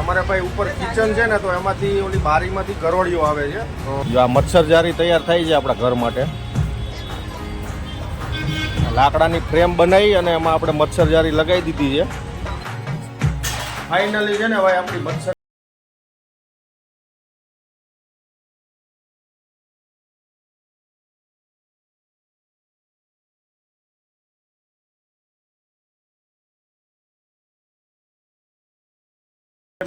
અમારે ભાઈ ઉપર કિચન છે ને તો એમાંથી ઓલી બારીમાંથી ગરોળીઓ આવે છે. જો આ મચ્છર જારી તૈયાર થઈ છે આપણા ઘર માટે. લાકડાની ફ્રેમ બનાવી અને એમાં આપણે મચ્છર જારી લગાવી દીધી છે. ફાઇનલી છે ને ભાઈ આપણી મચ્છર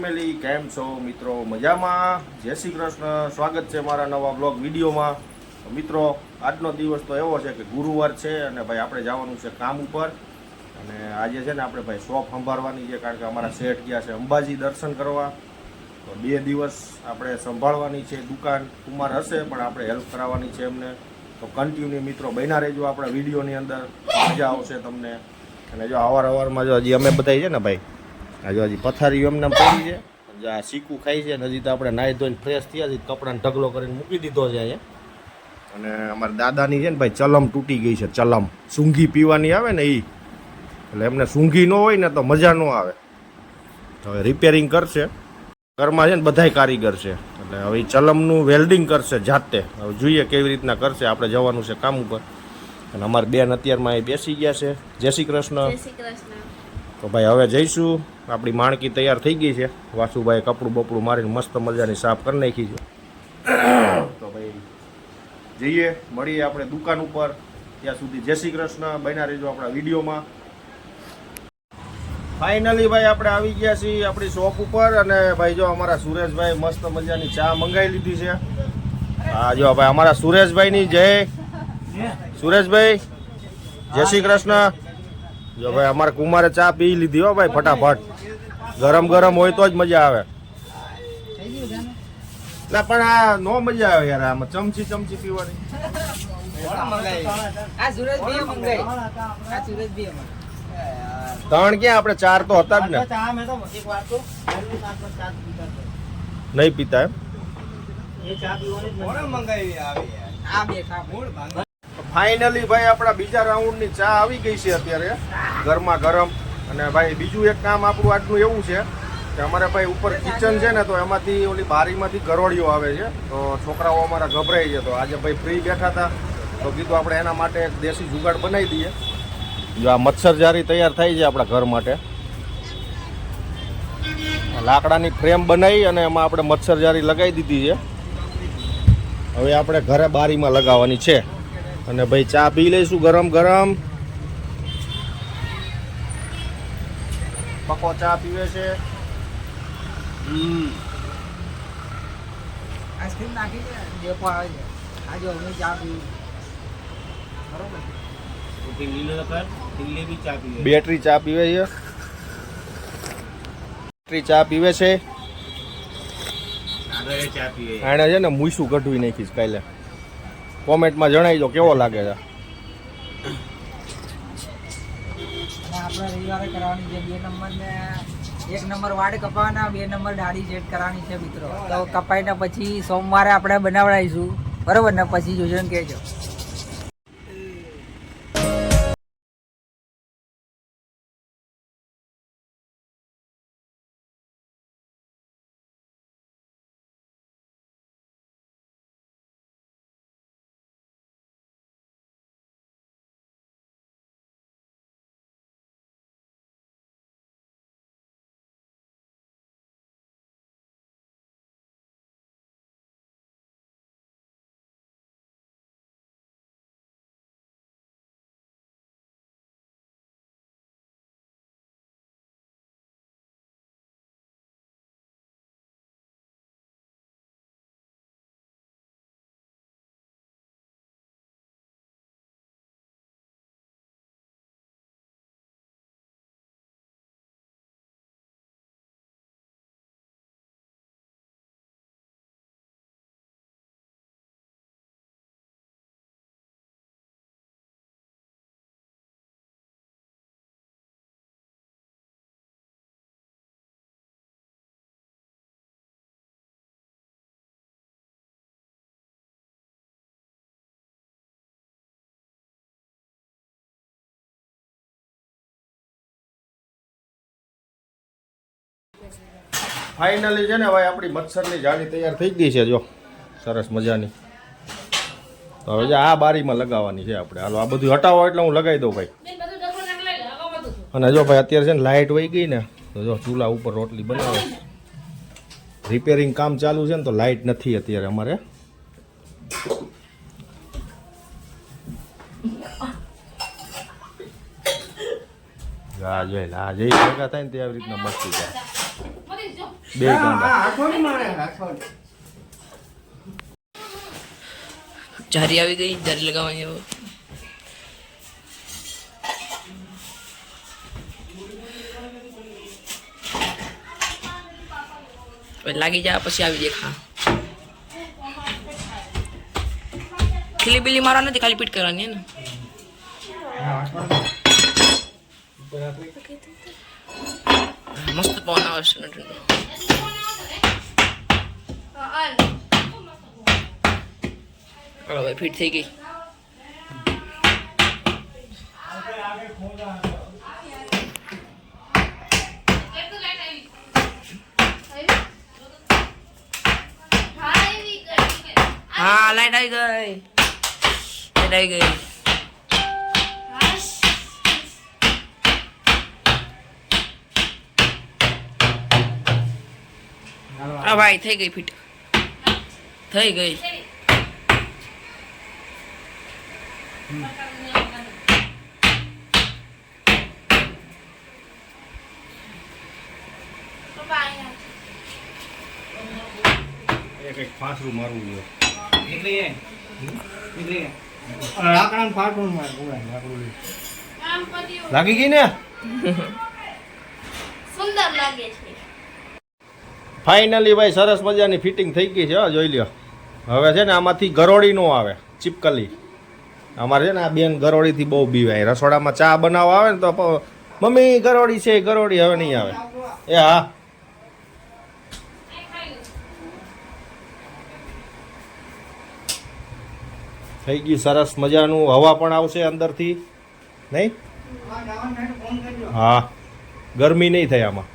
ફેમિલી, કેમ છો મિત્રો? મજામાં? જય શ્રી કૃષ્ણ. સ્વાગત છે મારા નવા બ્લોગ વિડીયોમાં. મિત્રો, આજનો દિવસ તો એવો છે કે ગુરુવાર છે અને ભાઈ આપણે જવાનું છે કામ ઉપર. અને આજે છે ને આપણે ભાઈ શોપ સંભાળવાની છે, કારણ કે અમારા શેઠ ગયા છે અંબાજી દર્શન કરવા. તો બે દિવસ આપણે સંભાળવાની છે દુકાન. કુમાર હશે, પણ આપણે હેલ્પ કરાવવાની છે એમને. તો કન્ટિન્યુ મિત્રો બન્યા રહેજો આપણા વિડીયોની અંદર. મજા આવશે તમને. અને જો અવાર અવારમાં જો હજી અમે બધાય છે ને ભાઈ જો હજી પથારીઓ એમને પડી છે. જો આ શીકું ખાઈ છે હજી તો આપણે નાહી ધોઈને ફ્રેશ થયા છે. કપડાને ઢગલો કરીને મૂકી દીધો છે અહીંયા. અને અમારા દાદાની છે ને ભાઈ ચલમ તૂટી ગઈ છે, ચલમ. સૂંઘી પીવાની આવે ને એ એટલે એમને સૂંઘી ન હોય ને તો મજા ન આવે. હવે રિપેરિંગ કરશે. ઘરમાં છે ને બધાય કારીગર છે. એટલે હવે એ ચલમનું વેલ્ડિંગ કરશે જાતે. હવે જોઈએ કેવી રીતના કરશે. આપણે જવાનું છે કામ ઉપર. અને અમારે બેન અત્યારમાં એ બેસી ગયા છે. જય શ્રી કૃષ્ણ. જય શ્રી કૃષ્ણ. તો ભાઈ હવે જઈશું. આપણી માણકી તૈયાર થઈ ગઈ છે. વાસુભાઈ કપડું બપડું મારીને મસ્ત મજાની સાફ કરી નાખી છે. તો ભાઈ જઈએ મળીએ આપણે દુકાન ઉપર. ત્યાં સુધી જય શ્રી કૃષ્ણ. બન્યા રહેજો આપણા વિડીયોમાં. ફાઇનલી ભાઈ આપણે આવી ગયા છીએ આપણી શોપ ઉપર અને ભાઈ જો અમારા સુરેશભાઈ મસ્ત મજાની ચા મંગાવી લીધી છે. હા જો ભાઈ અમારા સુરેશભાઈની જય. સુરેશભાઈ જય શ્રી કૃષ્ણ. જો ભાઈ અમારે કુમારે ચા પી લીધી હો ભાઈ ફટાફટ. ગરમ ગરમ હોય તો જ મજા આવે. ના પણ આ નો મજા આવે યાર આમાં ચમચી ચમચી પીવાની. ત્રણ ક્યાં? આપણે ચાર તો હતા જ ને. નહીં પીતા એમ? ફાઇનલી ભાઈ આપણા બીજા રાઉન્ડની ચા આવી ગઈ છે અત્યારે. ગરમા ગરમ. અને ભાઈ બીજું એક કામ આપણું આજનું એવું છે કે અમારે ભાઈ ઉપર કિચન છે ને તો એમાંથી ઓલી બારીમાંથી ગરોળીઓ આવે છે. તો છોકરાઓ અમારા ગભરાઈ છે તો આજે ભાઈ ફ્રી બેઠા હતા. તો કીધું આપણે એના માટે એક દેશી જુગાડ બનાવી દઈએ. જો આ મચ્છર જારી તૈયાર થઈ છે આપણા ઘર માટે. લાકડાની ફ્રેમ બનાવી અને એમાં આપણે મચ્છર જારી લગાવી દીધી છે. હવે આપણે ઘરે બારીમાં લગાવવાની છે. અને ભાઈ ચા પી લઈશું ગરમ ગરમ. પકો ચા પીવે છે. આઈસ્ક્રીમ નાખી દે. ડેપો આવે છે આ જો ચા પીવું. બરોબર બેટરી ચા પીવે છે. બેટરી ચા પીવે છે. એણે છે ને મૂસું કઢવી નાખીશ કાલે. કોમેન્ટમાં જણાવી દો, કેવો લાગે છે? આપણે રવિવારે કરવાની છે, બે નંબર ને એક નંબર વાડ કપાવાના, બે નંબર દાઢી સેટ કરવાની છે મિત્રો. તો કપાઈને પછી સોમવારે આપણે બનાવડાવીશું. બરોબર ને? પછી જોજો ને કહેજો. ફાઇનલી છે ને ભાઈ આપણી મચ્છરની જાળી તૈયાર થઈ ગઈ છે જો. સરસ મજાની. તો હવે આ બારીમાં લગાવવાની છે આપણે. હાલો આ બધું હટાવો એટલે હું લગાવી દઉં ભાઈ. અને જો ભાઈ અત્યારે છે ને લાઇટ વહી ગઈ ને તો જો ચૂલા ઉપર રોટલી બનાવે. રિપેરિંગ કામ ચાલુ છે ને તો લાઇટ નથી અત્યારે અમારે. આ જોઈ આ ભેગા થાય ને તે આવી રીતના મસ્તી જાય બે ગાંડા જારી આવી ગઈ જારી લગાવવાની હવે હવે લાગી જાય પછી આવી જાય ખા ખીલી બીલી મારવા નથી ખાલી પીટ કરવાની હે ને મસ્ત પવન આવે છે ઠંડો ચાલો ભાઈ ફિટ થઈ ગઈ હા લાઈટ આવી ગઈ લાઈટ આવી ગઈ હા ભાઈ થઈ ગઈ ફિટ. થઈ ગઈ. ફાંસરું મારવું જોઈએ લાગી ગઈ ને? સુંદર લાગે છે. ફાઇનલી ભાઈ, સરસ મજાની ફિટિંગ થઈ ગઈ છે જોઈ લ્યો. હવે છે ને આમાંથી ગરોળી નો આવે, ચીપકલી. અમારે છે ને આ બેન ગરોળીથી બહુ બીવાય. રસોડામાં ચા બનાવવા આવે ને તો મમ્મી, ગરોળી છે, ગરોળી. હવે નહીં આવે. એ હા. થઈ ગયું સરસ મજાનું. હવા પણ આવશે અંદરથી. નહીં? હા. ગરમી નહીં થાય આમાં.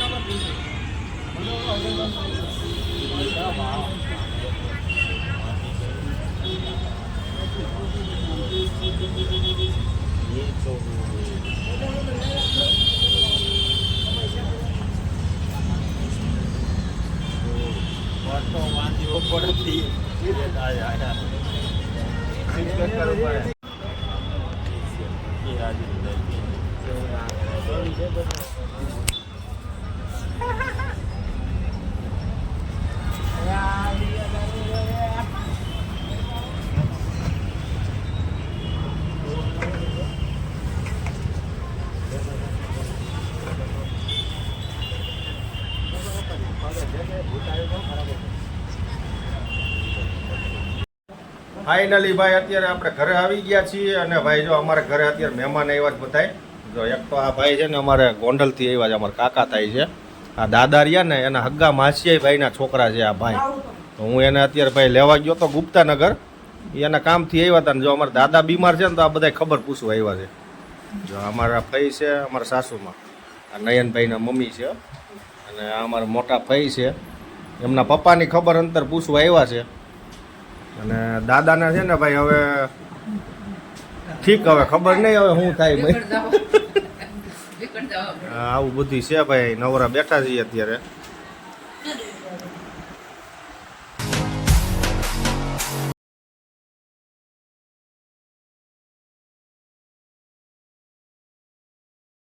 ફાઇનલી ભાઈ, અત્યારે આપણે ઘરે આવી ગયા છીએ અને ભાઈ, જો અમારે ઘરે અત્યારે મહેમાન આવ્યા જ બધાય જો એક તો આ ભાઈ છે ને અમારે ગોંડલથી આવ્યા છે, અમારા કાકા થાય છે. આ દાદા રહ્યા ને એના હગ્ગા માસિયાઈ ભાઈના છોકરા છે, આ ભાઈ. તો હું એને અત્યારે ભાઈ લેવા ગયો તો ગુપ્તાનગર. એના કામથી આવ્યા હતા ને જો અમારા દાદા બીમાર છે ને તો આ બધા ખબર પૂછવા આવ્યા છે. જો અમારા ફઈ છે, અમારા સાસુમાં. આ નયનભાઈના મમ્મી છે. અને અમારા મોટા ફઈ છે. એમના પપ્પાની ખબર અંતર પૂછવા આવ્યા છે. અને દાદાના છે ને ભાઈ હવે ઠીક હવે ખબર નહીં હવે શું થાય, ભાઈ. આવું બધું છે ભાઈ. નવરા બેઠા છીએ અત્યારે.